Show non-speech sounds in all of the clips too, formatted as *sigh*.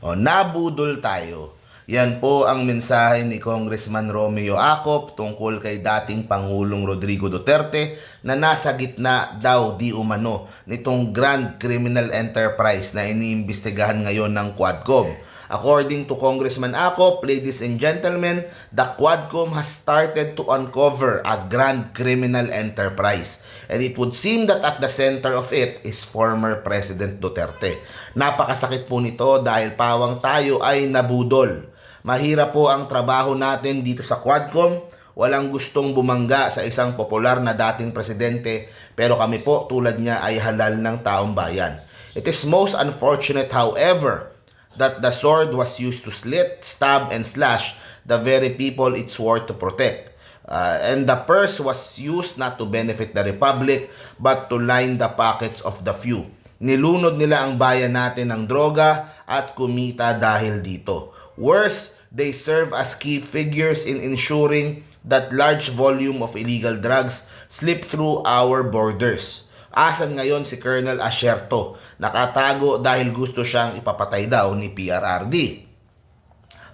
O, nabudol tayo. Yan po ang mensahe ni Congressman Romeo Acop tungkol kay dating Pangulong Rodrigo Duterte na nasa gitna daw di umano nitong grand criminal enterprise na iniimbestigahan ngayon ng Quadcom. According to Congressman Acop, ladies and gentlemen, the Quadcom has started to uncover a grand criminal enterprise. And it would seem that at the center of it is former President Duterte. Napakasakit po nito dahil pawang tayo ay nabudol. Mahirap po ang trabaho natin dito sa Quadcom. Walang gustong bumangga sa isang popular na dating presidente pero kami po tulad niya ay halal ng taong bayan. It is most unfortunate however that the sword was used to slit, stab, and slash the very people it swore to protect. Uh, and the purse was used not to benefit the republic but to line the pockets of the few. Nilunod nila ang bayan natin ng droga at kumita dahil dito. Worse, they serve as key figures in ensuring that large volume of illegal drugs slip through our borders. Asan ngayon si Colonel Asherto? Nakatago dahil gusto siyang ipapatay daw ni PRRD.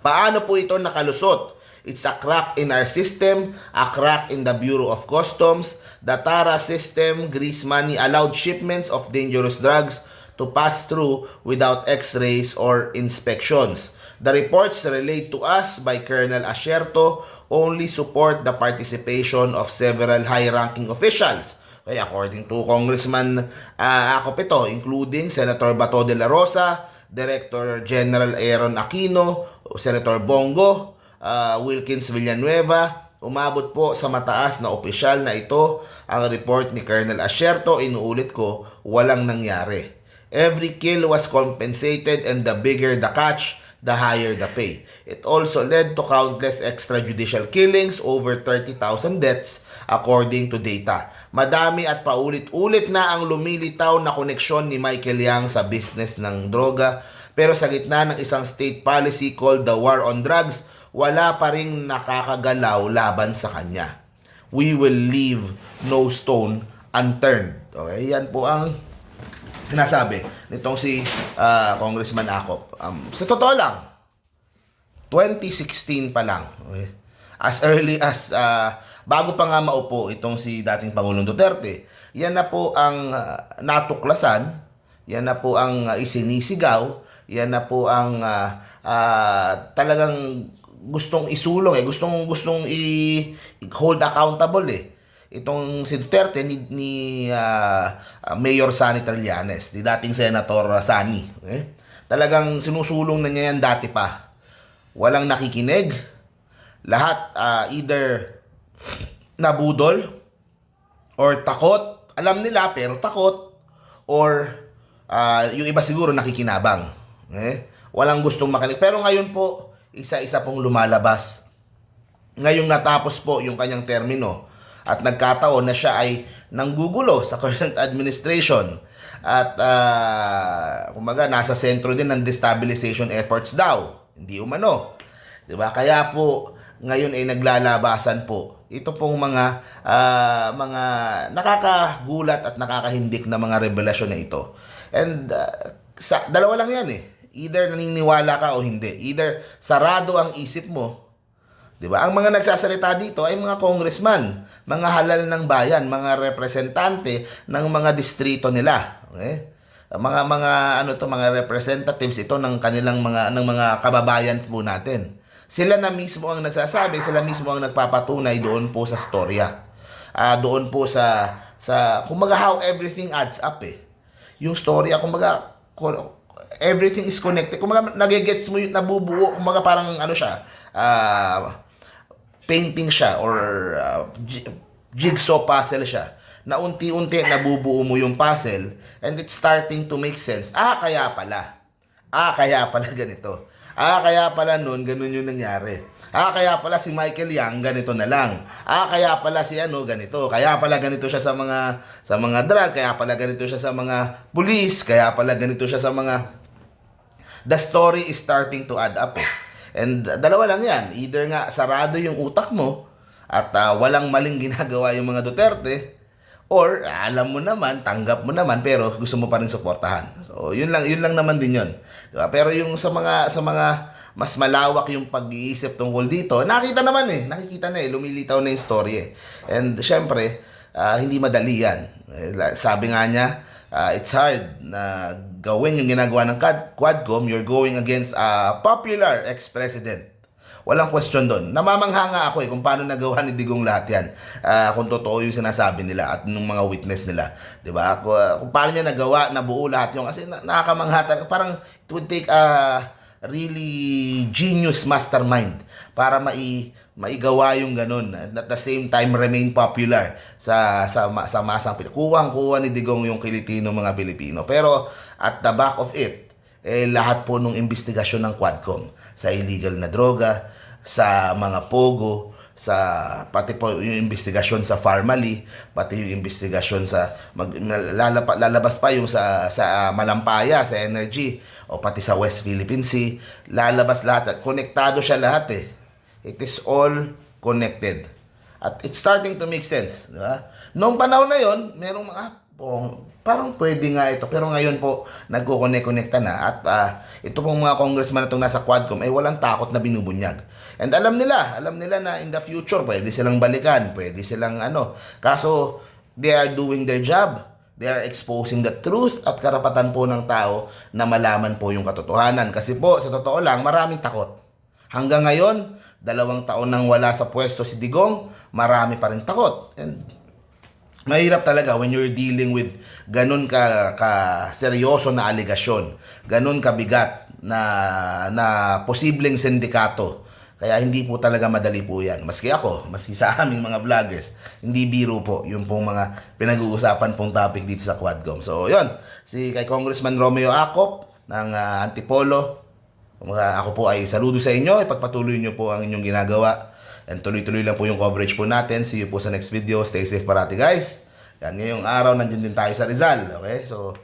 Paano po ito nakalusot? It's a crack in our system, a crack in the Bureau of Customs. The TARA system, grease money, allowed shipments of dangerous drugs to pass through without x-rays or inspections. The reports relayed to us by Colonel Asherto only support the participation of several high-ranking officials. Okay, according to Congressman uh, Acopito, including Senator Bato de la Rosa, Director General Aaron Aquino, Senator Bongo, uh, Wilkins Villanueva, umabot po sa mataas na opisyal na ito ang report ni Colonel Asherto. Inuulit ko, walang nangyari. Every kill was compensated and the bigger the catch, the higher the pay. It also led to countless extrajudicial killings, over 30,000 deaths, according to data. Madami at paulit-ulit na ang lumilitaw na koneksyon ni Michael Yang sa business ng droga, pero sa gitna ng isang state policy called the War on Drugs, wala pa ring nakakagalaw laban sa kanya. We will leave no stone unturned. Okay, yan po ang sinasabi nitong si ah, Congressman Acop. Um, sa totoo lang, 2016 pa lang, okay? as early as ah, bago pa nga maupo itong si dating Pangulong Duterte, yan na po ang ah, natuklasan, yan na po ang ah, isinisigaw, yan na po ang ah, ah, talagang gustong isulong eh, gustong gustong i hold accountable eh itong si Duterte ni, ni ah, Mayor Sani Trillanes, ni dating Senator ah, Sani. Okay? Talagang sinusulong na niya yan dati pa. Walang nakikinig. Lahat ah, either nabudol or takot. Alam nila pero takot or ah, yung iba siguro nakikinabang. Okay? Walang gustong makinig. Pero ngayon po, isa-isa pong lumalabas. Ngayong natapos po yung kanyang termino, at nagkataon na siya ay nanggugulo sa *laughs* current administration at uh, kumaga nasa sentro din ng destabilization efforts daw. Hindi umano 'di ba? Kaya po ngayon ay naglalabasan po. Ito pong mga ah, mga nakakagulat at nakakahindik na mga revelasyon na ito. And ah, sa dalawa lang yan eh either naniniwala ka o hindi either sarado ang isip mo 'Di ba? Ang mga nagsasalita dito ay mga congressman, mga halal ng bayan, mga representante ng mga distrito nila. Okay? Mga mga ano to, mga representatives ito ng kanilang mga ng mga kababayan po natin. Sila na mismo ang nagsasabi, sila mismo ang nagpapatunay doon po sa storya. Ah, doon po sa sa kumbaga how everything adds up eh. Yung storya kumbaga ko- everything is connected. Kumbaga nagigets mo yung nabubuo, kumbaga parang ano siya, ah painting siya or uh, ji- jigsaw puzzle siya na unti-unti nabubuo mo yung puzzle and it's starting to make sense. Ah, kaya pala. Ah, kaya pala *laughs* ganito. Ah, kaya pala noon ganun yung nangyari. Ah, kaya pala si Michael Yang ganito na lang. Ah, kaya pala si ano ganito. Kaya pala ganito siya sa mga sa mga drug, kaya pala ganito siya sa mga police, kaya pala ganito siya sa mga the story is starting to add up eh. And uh, dalawa lang yan. Either nga sarado yung utak mo at uh, walang maling ginagawa yung mga Duterte Or alam mo naman, tanggap mo naman pero gusto mo pa rin suportahan. So, yun lang, yun lang naman din 'yon. Diba? Pero yung sa mga sa mga mas malawak yung pag-iisip tungkol dito, nakita naman eh, nakikita na eh, lumilitaw na yung story eh. And syempre, ah, hindi madali yan. Eh, Sabi nga niya, ah, it's hard na gawin yung ginagawa ng Quad- Quadcom, you're going against a popular ex-president. Walang question doon. Namamangha nga ako eh kung paano nagawa ni Digong lahat yan. Ah, kung totoo yung sinasabi nila at nung mga witness nila. 'Di ba? Kung, kung paano niya nagawa, nabuo lahat yung kasi na, nakakamangha talaga. Parang it would take a really genius mastermind para mai maigawa yung ganun and at the same time remain popular sa sa sa masang Pilipino. Kuwang-kuha ni Digong yung kilitino mga Pilipino. Pero at the back of it, eh, lahat po nung investigasyon ng Quadcom sa illegal na droga, sa mga pogo, sa pati po yung investigasyon sa Farmally, pati yung investigasyon sa mag, lalapa, lalabas pa yung sa sa ah, Malampaya, sa Energy o pati sa West Philippine Sea, lalabas lahat. Konektado siya lahat eh. It is all connected. At it's starting to make sense, di ba? Noong panahon na yon, merong mga pong parang pwede nga ito pero ngayon po nagko-connect-connecta na at ah, ito pong mga congressman na itong nasa Quadcom ay walang takot na binubunyag. And alam nila, alam nila na in the future pwede silang balikan, pwede silang ano. Kaso they are doing their job. They are exposing the truth at karapatan po ng tao na malaman po yung katotohanan. Kasi po, sa totoo lang, maraming takot. Hanggang ngayon, dalawang taon nang wala sa pwesto si Digong, marami pa rin takot. And mahirap talaga when you're dealing with ganun ka, ka seryoso na aligasyon, ganun kabigat na na posibleng sindikato. Kaya hindi po talaga madali po yan. Maski ako, maski sa *laughs* aming mga vloggers, hindi biro po yung pong mga pinag-uusapan pong topic dito sa Quadcom. So, yun. Si kay Congressman Romeo Acop ng ah, Antipolo, mga ako po ay saludo sa inyo. Ipagpatuloy nyo po ang inyong ginagawa. And tuloy-tuloy lang po yung coverage po natin. See you po sa next video. Stay safe parati guys. Yan, ngayong araw nandiyan din tayo sa Rizal. Okay? So,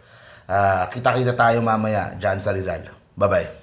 ah, kita-kita tayo mamaya dyan sa Rizal. Bye-bye.